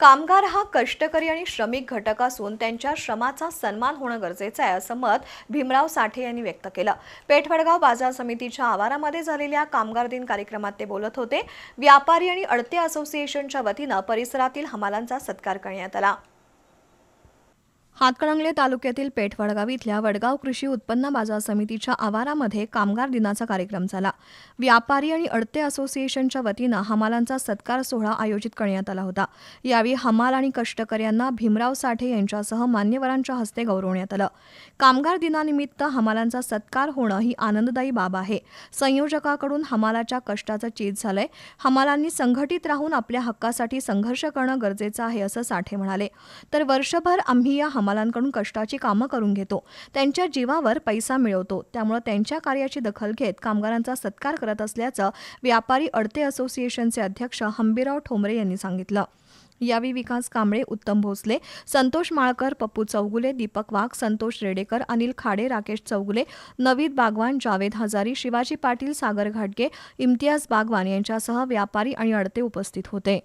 कामगार हा कष्टकरी आणि श्रमिक घटक असून त्यांच्या श्रमाचा सन्मान होणं गरजेचं आहे असं मत भीमराव साठे यांनी व्यक्त केलं. पेठवडगाव बाजार समितीच्या आवारामध्ये झालेल्या कामगार दिन कार्यक्रमात ते बोलत होते. व्यापारी आणि अडते असोसिएशनच्या वतीनं परिसरातील हमालांचा सत्कार करण्यात आला. हातकणंगले तालुक्यातील पेठवडगाव इथल्या वडगाव कृषी उत्पन्न बाजार समितीच्या आवारामध्ये कामगार दिनाचा कार्यक्रम झाला. व्यापारी आणि अडते असोसिएशनच्या वतीनं हमालांचा सत्कार सोहळा आयोजित करण्यात आला होता. यावेळी हमाल आणि कष्टकऱ्यांना भीमराव साठे यांच्यासह मान्यवरांच्या हस्ते गौरवण्यात आलं. कामगार दिनानिमित्त हमालांचा सत्कार होणं ही आनंददायी बाब आहे. संयोजकाकडून हमालाच्या कष्टाचं चीज झालंय. हमालांनी संघटित राहून आपल्या हक्कासाठी संघर्ष करणं गरजेचं आहे असं साठे म्हणाले. तर वर्षभर आम्ही या हमालांकडून कष्टाची कामं करून घेतो. त्यांच्या जीवावर पैसा मिळवतो. त्यामुळे त्यांच्या कार्याची दखल घेत कामगारांचा सत्कार करत असल्याचं व्यापारी अडते असोसिएशनचे अध्यक्ष हंबीराव ठोंबरे यांनी सांगितलं. यावेळी विकास कांबळे उत्तम भोसले संतोष माळकर पप्पू चौगुले दीपक वाघ संतोष रेडेकर अनिल खाडे राकेश चौगुले नवीद बागवान जावेद हजारी शिवाजी पाटील सागर घाटगे इम्तियाज बागवान यांच्यासह व्यापारी आणि अडते उपस्थित होते.